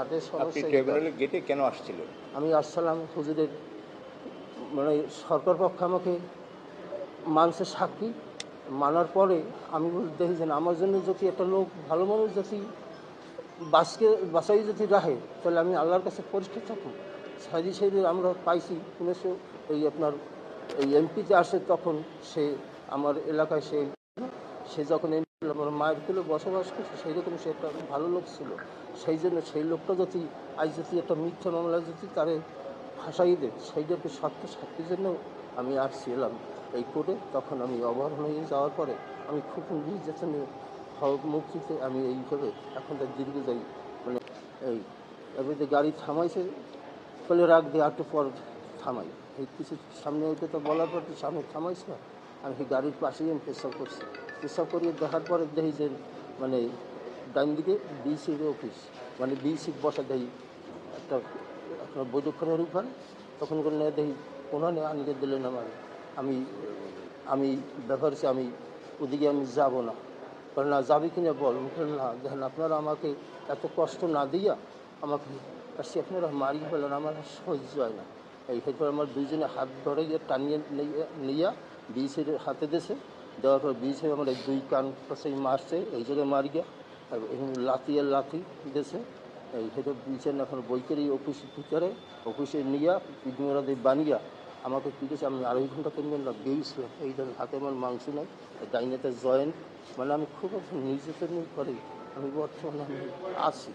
আপনি সমস্যা ট্রাইব্যুনালের গেটে কেন আসছিলেন? আমি আসসালাম হুজুরের মানে সরকার পক্ষ আমাকে মানছে সাক্ষী। মানার পরে আমি দেখি যে আমার জন্য যদি একটা লোক ভালো মানুষ যদি বাসকে বাসাই যদি রাখে তাহলে আমি আল্লাহর কাছে পরিষ্কার থাকব। সাইদি সাইদি আমরা পাইছি উনিশশো এই আপনার এই এমপিতে আসে তখন সে আমার এলাকায় সে সে যখন MP আমার মায়ের কুলে বসবাস করছে, সেই রকম সে একটা ভালো লোক ছিল। সেই জন্য সেই লোকটা যদি আজ যদি একটা মিথ্যা মামলা যদি তারে ফাঁসাই দেয় সেইটাকে সত্য সাক্ষীর জন্য আমি আসছি এলাম এই কোর্টে তখন আমি অবহেলা হয়ে যাওয়ার পরে আমি খুব নির্যাতনে মুক্তিতে আমি এইভাবে এখন তার দীর্ঘ যাই মানে এই এবারে গাড়ি থামাইছে, ফলে রাখ দিয়ে একটু পর থামাই। এই কিছু সামনে ওইটা তো বলার পর সামনে থামাইছে না। আমি সেই গাড়ির পাশেই আমি পেশাব করছি। পেশাব করিয়ে দেখার পরে দেখি যে মানে ডান দিকে বিসির অফিস মানে বিসি বসা দেই একটা আপনার বৈঠকখানের উপর তখন করে নিয়ে দেখি, ওনানে আনিয়ে দিলেন আমার, আমি আমি হচ্ছে আমি ওদিকে আমি যাব না। বলে, না, যাবি কিনা বল? না, দেখেন, আপনারা আমাকে এত কষ্ট না দিয়া আমাকে আসি আপনারা মারিয়ে ফেলেন, আমার সহ্য হয় না। এই ক্ষেত্রে আমার দুইজনে হাত ধরে গিয়ে টানিয়ে নিয়ে, নিয়া বিচের হাতে দেশে দেওয়ার পর বিচে আমার এই দুই কান পাশে মারছে, এই জায়গায় মারি গিয়া, আর লাথি আর লাথি দেশে এই হেঁটে বিচেন এখন বইকের এই অফিসের ভিতরে, অফিসে নিয়ে পিঠমেরা দিয়ে বানিয়া আমাকে পিঠেছে আমি আড়াই ঘণ্টা তিন ঘণ্টা বেরিয়েছিলাম এই ধরনের হাতে আমার মাংস নাই ডাইনেতে জয়েন্ট মানে আমি খুব নির্যাতন করি, আমি বর্তমানে আমি আছি।